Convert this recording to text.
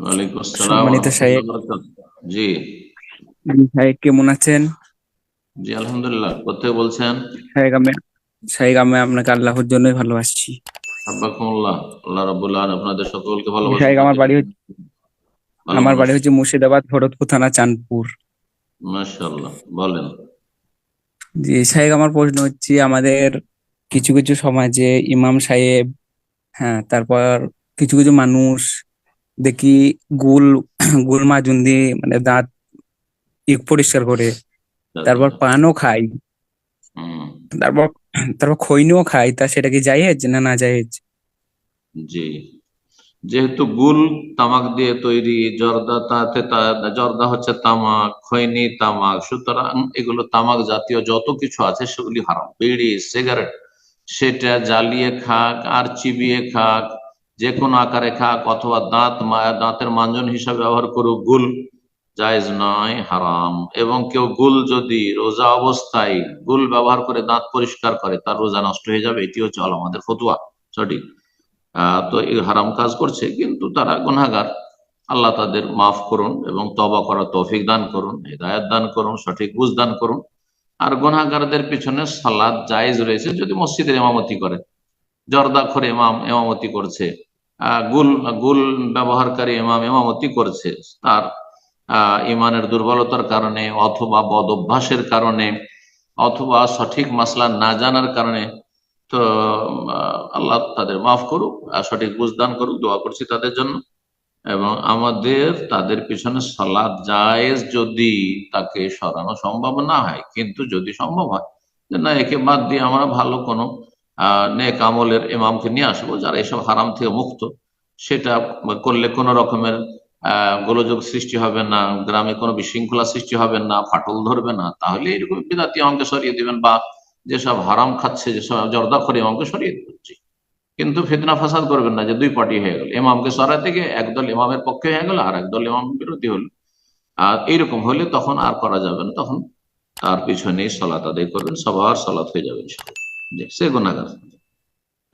ওয়ালাইকুম আসসালাম সম্মানিত সাহেব জি। সাহেব কেমন আছেন? জি আলহামদুলিল্লাহ। কোথেকে বলছেন? আমি আমি আপনাকে আল্লাহর জন্যই ভালোবাসছি। আব্বাকুমুল্লাহ আল্লাহ রাব্বুল আলামিন আপনাদের সকলকে ভালোবাসেন সাহেব আমার বাড়ি হচ্ছে আমার বাড়ি হচ্ছে মুর্শিদাবাদ ভরতপুর থানা চাঁদপুর। মাশাআল্লাহ। বলেন। জি সাহেব আমার প্রশ্ন হচ্ছে আমাদের কিছু কিছু সমাজে ইমাম সাহেব হ্যাঁ তারপর কিছু কিছু মানুষ দেখি গুল গুল মাজুন দিয়ে মানে দাঁত পরিষ্কার করে। তারপর পানও খাই। তারপর তারপর খৈনিও খাই। তা সেটা কি জায়েজ না না জায়েজ জি। যেহেতু গুল তামাক দিয়ে তৈরি জর্দা তাতে জর্দা হচ্ছে তামাক খৈনি তামাক। সুতরাং এগুলো তামাক জাতীয় যত কিছু আছে সেগুলি হারাম। বিড়ি সিগারেট সেটা জ্বালিয়ে খাক আর চিবিয়ে খাক। যে কোনো আকারে খাক অথবা দাঁত দাঁতের মাঞ্জন হিসাবে ব্যবহার করুক, গুল জায়েজ নয়, হারাম। এবং কেউ গুল যদি রোজা অবস্থায় গুল ব্যবহার করে দাঁত পরিষ্কার করে, তার রোজা নষ্ট হয়ে যাবে, এটি হচ্ছে আমাদের ফতুয়া। সঠিক? তো এই হারাম কাজ করছে, কিন্তু তারা গুনাগার আল্লাহ তাদের মাফ করুন এবং তবা করার তৌফিক দান করুন, হৃদায়ত দান করুন, সঠিক বুঝ দান করুন। আর গুনাহগারদের পিছনে সালাদ জায়েজ রয়েছে, যদি মসজিদের ইমামতি করে। জর্দা করে ইমাম ইমামতি করছে। গুল গুল ব্যবহারকারী ইমাম ইমামতি করছে। তার ইমানের দুর্বলতার কারণে অথবা বদ অভ্যাসের কারণে অথবা সঠিক মাসলা না জানার কারণে তো আল্লাহ তাদের মাফ করুক সঠিক বুঝদান করুক, দোয়া করছি তাদের জন্য। এবং আমাদের, তাদের পিছনে সালাদ জায়েজ যদি তাকে সরানো সম্ভব না হয়, কিন্তু যদি সম্ভব হয়, যে না, একে বাদ দিয়ে আমরা ভালো কোনো নেক আমলের ইমামকে নিয়ে আসব, যারা এসব হারাম থেকে মুক্ত, সেটা করলে কোনো রকমের গোলযোগ সৃষ্টি হবে না, গ্রামে কোনো বিশৃঙ্খলা সৃষ্টি হবে না, ফাটল ধরবে না, তাহলে এরকম বিদাতি আমাকে সরিয়ে দিবেন বা যেসব হারাম খাচ্ছে, যেসব জর্দা করে ইমামকে সরিয়ে দিচ্ছি। কিন্তু ফিতনা ফাসাদ করবেন না যে দুই পার্টি হয়ে গেল, ইমামকে সরাতে গিয়ে একদল ইমামের পক্ষে হয়ে গেল, আর একদল ইমাম বিরোধী হলো। আর এইরকম হলে তখন আর করা যাবে না, তখন তার পিছনেই সলাত আদায় করবেন, সবার সলাত হয়ে যাবে Segundo nada.